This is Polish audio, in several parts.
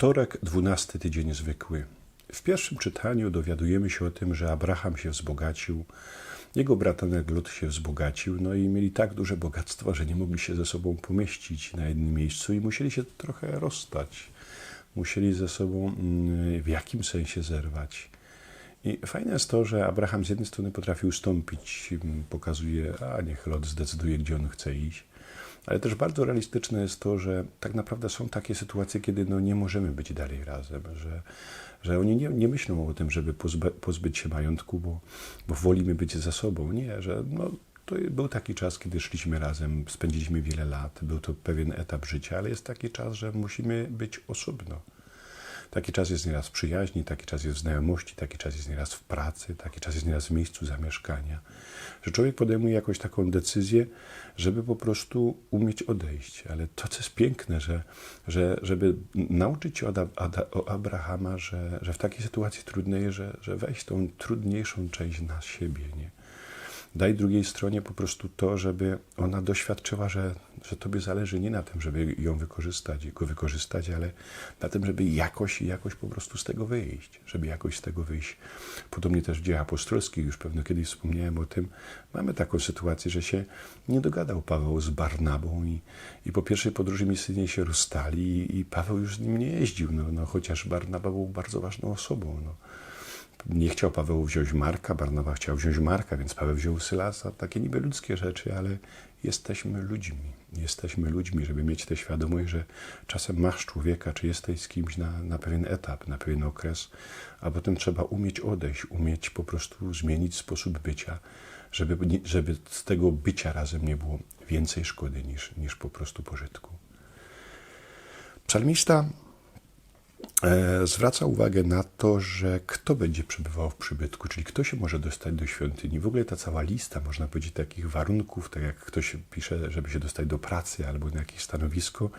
Wtorek, dwunasty tydzień zwykły. W pierwszym czytaniu dowiadujemy się o tym, że Abraham się wzbogacił, jego bratanek Lot się wzbogacił, no i mieli tak duże bogactwo, że nie mogli się ze sobą pomieścić na jednym miejscu i musieli się trochę rozstać. Musieli ze sobą mm, w jakim sensie zerwać. I fajne jest to, że Abraham z jednej strony potrafi ustąpić, mm, pokazuje, a niech Lot zdecyduje, gdzie on chce iść. Ale też bardzo realistyczne jest to, że tak naprawdę są takie sytuacje, kiedy no nie możemy być dalej razem, że, że oni nie, nie myślą o tym, żeby pozby, pozbyć się majątku, bo, bo wolimy być ze sobą. Nie, że no, to był taki czas, kiedy szliśmy razem, spędziliśmy wiele lat, był to pewien etap życia, ale jest taki czas, że musimy być osobno. Taki czas jest nieraz w przyjaźni, taki czas jest w znajomości, taki czas jest nieraz w pracy, taki czas jest nieraz w miejscu zamieszkania. Że człowiek podejmuje jakąś taką decyzję, żeby po prostu umieć odejść. Ale to, co jest piękne, że, że żeby nauczyć się od, od Abrahama, że, że w takiej sytuacji trudnej, że, że weź tą trudniejszą część na siebie, nie? Daj drugiej stronie po prostu to, żeby ona doświadczyła, że, że tobie zależy nie na tym, żeby ją wykorzystać, go wykorzystać, ale na tym, żeby jakoś, jakoś po prostu z tego wyjść, żeby jakoś z tego wyjść. Podobnie też w dziejach apostolskich, już pewno kiedyś wspomniałem o tym, mamy taką sytuację, że się nie dogadał Paweł z Barnabą i, i po pierwszej podróży misyjnej się rozstali i, i Paweł już z nim nie jeździł, no, no, chociaż Barnaba był bardzo ważną osobą. No nie chciał Paweł wziąć Marka, Barnawa chciał wziąć Marka, więc Paweł wziął Sylasa. Takie niby ludzkie rzeczy, ale jesteśmy ludźmi. Jesteśmy ludźmi, żeby mieć tę świadomość, że czasem masz człowieka, czy jesteś z kimś na, na pewien etap, na pewien okres, a potem trzeba umieć odejść, umieć po prostu zmienić sposób bycia, żeby, żeby z tego bycia razem nie było więcej szkody niż, niż po prostu pożytku. Psalmista zwraca uwagę na to, że kto będzie przebywał w przybytku, czyli kto się może dostać do świątyni. W ogóle ta cała lista, można powiedzieć, takich warunków, tak jak ktoś pisze, żeby się dostać do pracy albo na jakieś stanowisko,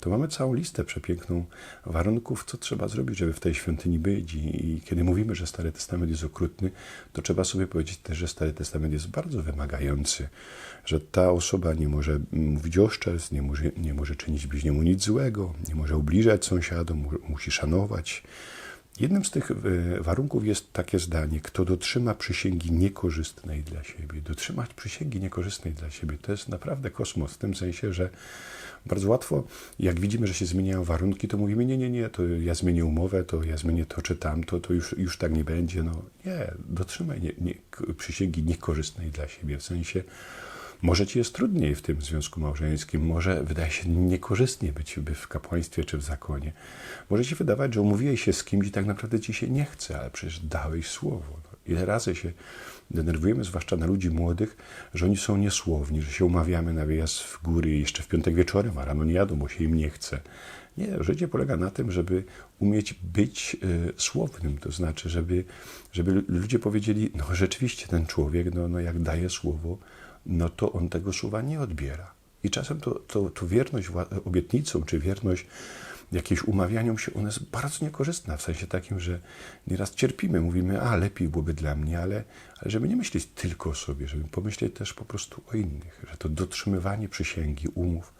to mamy całą listę przepiękną warunków, co trzeba zrobić, żeby w tej świątyni być. I, i kiedy mówimy, że Stary Testament jest okrutny, to trzeba sobie powiedzieć też, że Stary Testament jest bardzo wymagający, że ta osoba nie może mówić oszczerstw, nie może, nie może czynić bliźniemu nic złego, nie może ubliżać sąsiadom, musi szanować. Jednym z tych e, warunków jest takie zdanie: kto dotrzyma przysięgi niekorzystnej dla siebie. Dotrzymać przysięgi niekorzystnej dla siebie to jest naprawdę kosmos, w tym sensie, że bardzo łatwo, jak widzimy, że się zmieniają warunki, to mówimy: Nie, nie, nie, to ja zmienię umowę, to ja zmienię to czy tamto, to już, już tak nie będzie. No nie, dotrzymaj nie, nie, przysięgi niekorzystnej dla siebie, w sensie może ci jest trudniej w tym związku małżeńskim, może wydaje się niekorzystnie być w kapłaństwie czy w zakonie. Może ci wydawać, że umówiłeś się z kimś i tak naprawdę ci się nie chce, ale przecież dałeś słowo. No, ile razy się denerwujemy, zwłaszcza na ludzi młodych, że oni są niesłowni, że się umawiamy na wyjazd w góry jeszcze w piątek wieczorem, a rano nie jadą, bo się im nie chce. Nie, życie polega na tym, żeby umieć być y, słownym, to znaczy, żeby, żeby ludzie powiedzieli, no rzeczywiście ten człowiek, no, no jak daje słowo, no to on tego słowa nie odbiera. I czasem to, to, to wierność obietnicą, czy wierność jakieś umawianiom się, ona jest bardzo niekorzystna, w sensie takim, że nieraz cierpimy, mówimy, a lepiej byłoby dla mnie, ale, ale żeby nie myśleć tylko o sobie, żeby pomyśleć też po prostu o innych, że to dotrzymywanie przysięgi, umów,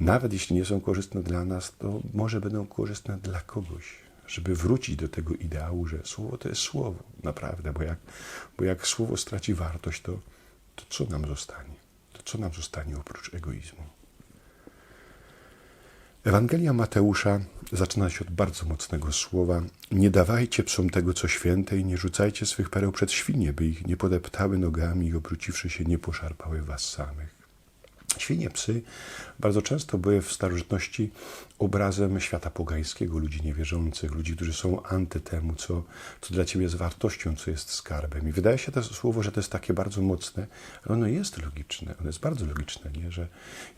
nawet jeśli nie są korzystne dla nas, to może będą korzystne dla kogoś, żeby wrócić do tego ideału, że słowo to jest słowo, naprawdę, bo jak, bo jak słowo straci wartość, to, to co nam zostanie? To co nam zostanie oprócz egoizmu? Ewangelia Mateusza zaczyna się od bardzo mocnego słowa: Nie dawajcie psom tego, co święte, i nie rzucajcie swych pereł przed świnie, by ich nie podeptały nogami i obróciwszy się nie poszarpały was samych. Świnie, psy bardzo często były w starożytności obrazem świata pogańskiego, ludzi niewierzących, ludzi, którzy są anty temu, co, co dla ciebie jest wartością, co jest skarbem. I wydaje się to słowo, że to jest takie bardzo mocne, ale ono jest logiczne, ono jest bardzo logiczne, nie? że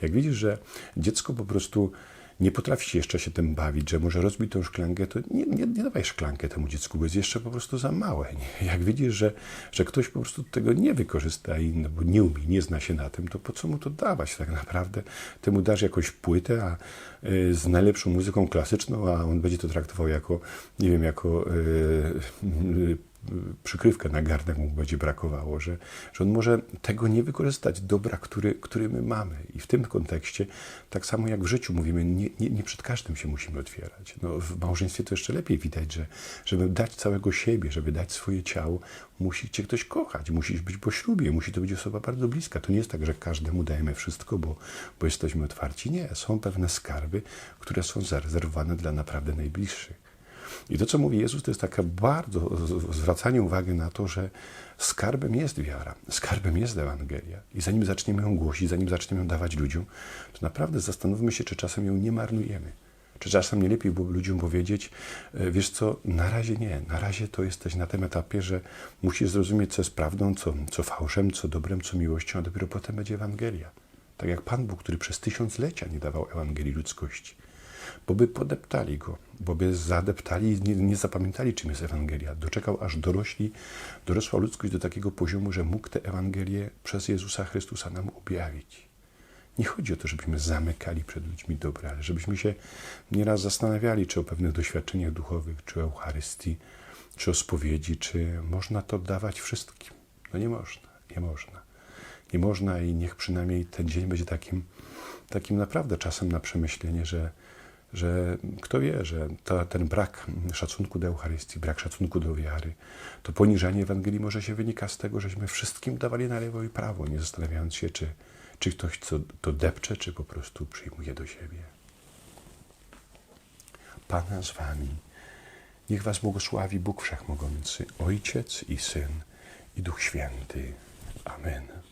jak widzisz, że dziecko po prostu nie potrafi jeszcze się tym bawić, że może rozbić tą szklankę, to nie, nie, nie dawaj szklankę temu dziecku, bo jest jeszcze po prostu za małe. Jak widzisz, że, że ktoś po prostu tego nie wykorzysta, i, no, bo nie umie, nie zna się na tym, to po co mu to dawać tak naprawdę? Temu dasz jakąś płytę a, y, z najlepszą muzyką klasyczną, a on będzie to traktował jako, nie wiem, jako y, y, przykrywkę na garnek mu będzie brakowało, że, że on może tego nie wykorzystać, dobra, który, który my mamy. I w tym kontekście, tak samo jak w życiu mówimy, nie, nie, nie przed każdym się musimy otwierać. No, w małżeństwie to jeszcze lepiej widać, że żeby dać całego siebie, żeby dać swoje ciało, musi cię ktoś kochać, musisz być po ślubie, musi to być osoba bardzo bliska. To nie jest tak, że każdemu dajemy wszystko, bo, bo jesteśmy otwarci. Nie, są pewne skarby, które są zarezerwowane dla naprawdę najbliższych. I to, co mówi Jezus, to jest takie bardzo zwracanie uwagi na to, że skarbem jest wiara, skarbem jest Ewangelia. I zanim zaczniemy ją głosić, zanim zaczniemy ją dawać ludziom, to naprawdę zastanówmy się, czy czasem ją nie marnujemy. Czy czasem nie lepiej było ludziom powiedzieć, e, wiesz co, na razie nie, na razie to jesteś na tym etapie, że musisz zrozumieć, co jest prawdą, co, co fałszem, co dobrem, co miłością, a dopiero potem będzie Ewangelia. Tak jak Pan Bóg, który przez tysiąclecia nie dawał Ewangelii ludzkości bo by podeptali go, bo by zadeptali nie, nie, zapamiętali, czym jest Ewangelia. Doczekał, aż dorośli, dorosła ludzkość do takiego poziomu, że mógł tę Ewangelię przez Jezusa Chrystusa nam objawić. Nie chodzi o to, żebyśmy zamykali przed ludźmi dobre, ale żebyśmy się nieraz zastanawiali, czy o pewnych doświadczeniach duchowych, czy o Eucharystii, czy o spowiedzi, czy można to dawać wszystkim. No nie można, nie można. Nie można i niech przynajmniej ten dzień będzie takim, takim naprawdę czasem na przemyślenie, że że kto wie, że to, ten brak szacunku do Eucharystii, brak szacunku do wiary, to poniżanie Ewangelii może się wynika z tego, żeśmy wszystkim dawali na lewo i prawo, nie zastanawiając się, czy, czy ktoś co, to depcze, czy po prostu przyjmuje do siebie. Pana z wami. Niech was błogosławi Bóg Wszechmogący, Ojciec i Syn i Duch Święty. Amen.